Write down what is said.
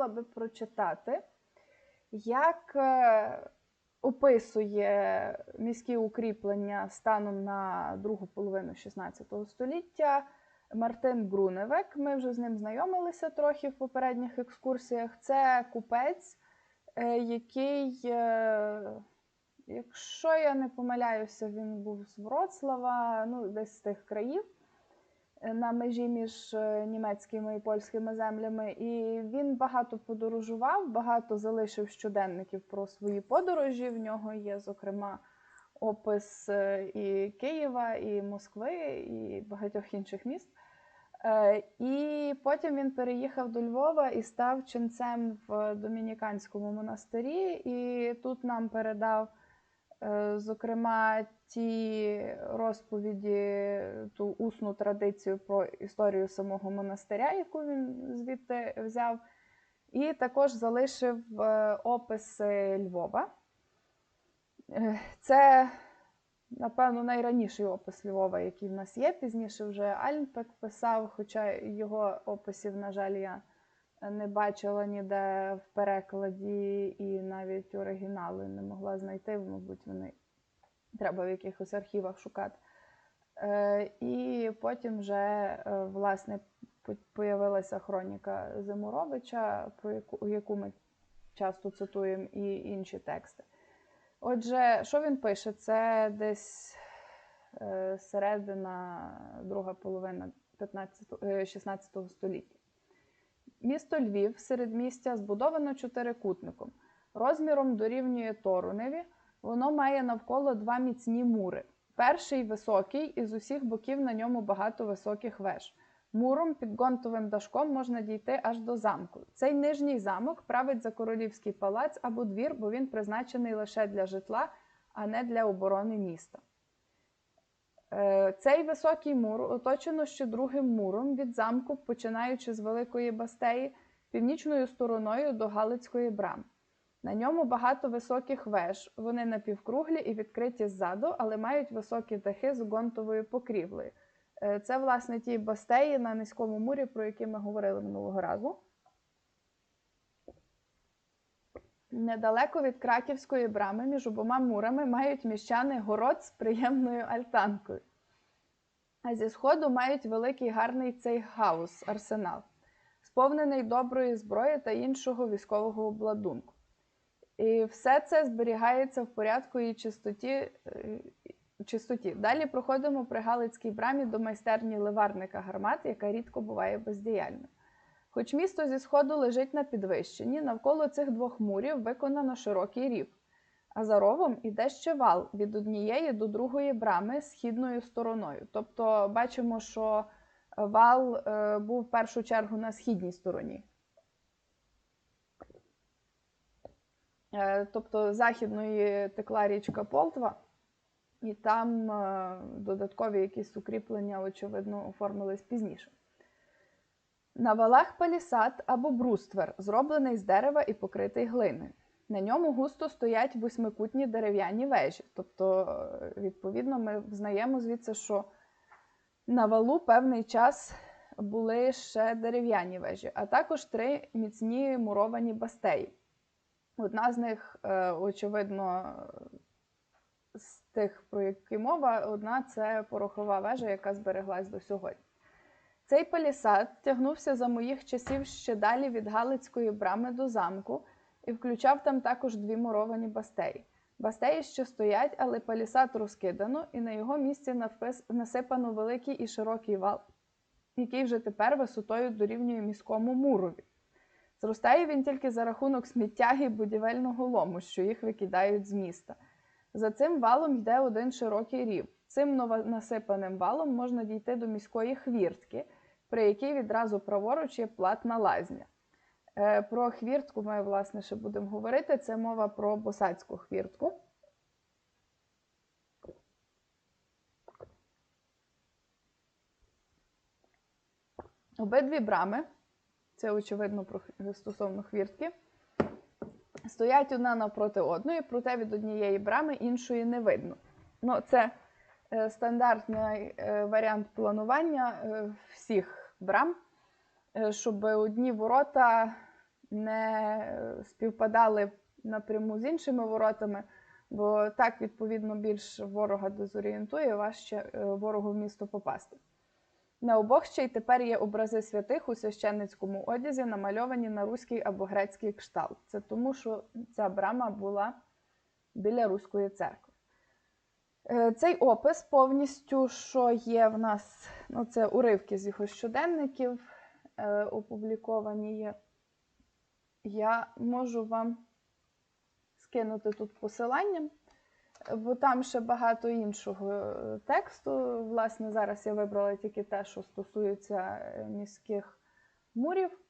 хотіла би прочитати, як е, описує міські укріплення станом на другу половину 16 століття Мартин Груневек. Ми вже з ним знайомилися трохи в попередніх екскурсіях. Це купець, е, який, е, якщо я не помиляюся, він був з Вроцлава, ну, десь з тих країв. На межі між е, німецькими і польськими землями, і він багато подорожував, багато залишив щоденників про свої подорожі. В нього є, зокрема, опис е, і Києва, і Москви, і багатьох інших міст. Е, І потім він переїхав до Львова і став ченцем в домініканському монастирі. І тут нам передав, зокрема, ті розповіді, ту усну традицію про історію самого монастиря, яку він звідти взяв. І також залишив е, описи Львова. Е, Це, напевно, найраніший опис Львова, який в нас є. Пізніше вже Альнпек писав, хоча його описів, на жаль, я не бачила ніде в перекладі і навіть оригінали не могла знайти, мабуть, вони треба в якихось архівах шукати. Е, І потім вже, е, власне, появилася хроніка Зимуровича, про яку, яку ми часто цитуємо, і інші тексти. Отже, що він пише? Це десь е, середина, друга половина 15, е, 16 століття. Місто Львів, середмістя, збудовано чотирикутником. Розміром дорівнює Торуневі. Воно має навколо два міцні мури. Перший високий, і з усіх боків на ньому багато високих веж. Муром під гонтовим дашком можна дійти аж до замку. Цей нижній замок править за королівський палац або двір, бо він призначений лише для житла, а не для оборони міста. Е, Цей високий мур оточено ще другим муром від замку, починаючи з Великої Бастеї, північною стороною до Галицької брами. На ньому багато високих веж. Вони напівкруглі і відкриті ззаду, але мають високі дахи з гонтовою покрівлею. Е, Це, власне, ті бастеї на низькому мурі, про які ми говорили минулого разу. Недалеко від краківської брами між обома мурами мають міщани город з приємною альтанкою. А зі сходу мають великий гарний цей хаус, арсенал, сповнений доброї зброї та іншого військового обладунку. І все це зберігається в порядку і чистоті. е, чистоті. Далі проходимо при Галицькій брамі до майстерні ливарника гармат, яка рідко буває бездіяльною. Хоч місто зі сходу лежить на підвищенні, навколо цих двох мурів виконано широкий рів. А за ровом іде ще вал від однієї до другої брами східною стороною. Тобто бачимо, що вал е, був в першу чергу на східній стороні. Е, тобто західної текла річка Полтва, і там е, додаткові якісь укріплення, очевидно, оформились пізніше. На валах палісад або бруствер, зроблений з дерева і покритий глиною. На ньому густо стоять восьмикутні дерев'яні вежі. Тобто, е, відповідно, ми взнаємо звідси, що на валу певний час були ще дерев'яні вежі, а також три міцні муровані бастеї. Одна з них, е, очевидно, з тих, про які мова, одна це порохова вежа, яка збереглась до сьогодні. Цей палісад тягнувся за моїх часів ще далі від Галицької брами до замку і включав там також дві муровані бастеї. Бастеї ще стоять, але палісад розкидано, і на його місці навпис- насипано великий і широкий вал, який вже тепер висотою дорівнює міському мурові. Зростає він тільки за рахунок сміття і будівельного лому, що їх викидають з міста. За цим валом йде один широкий рів. Цим новонасипаним валом можна дійти до міської хвіртки, при якій відразу праворуч є платна лазня. Е, Про хвіртку ми, власне, ще будемо говорити. Це мова про босацьку хвіртку. Обидві брами, це очевидно стосовно хвіртки, стоять одна навпроти одної, проте від однієї брами іншої не видно. Ну, це стандартний е, варіант планування е, всіх брам, е, щоб одні ворота не співпадали напряму з іншими воротами, бо так, відповідно, більш ворога дезорієнтує, важче е, ворогу в місто попасти. На обох ще й тепер є образи святих у священницькому одязі, намальовані на руський або грецький кшталт. Це тому, що ця брама була біля Руської церкви. Е, Цей опис повністю, що є в нас, ну це уривки з його щоденників, е, опубліковані є. Я можу вам скинути тут посилання, бо там ще багато іншого е, тексту. Власне, зараз я вибрала тільки те, що стосується е, міських мурів.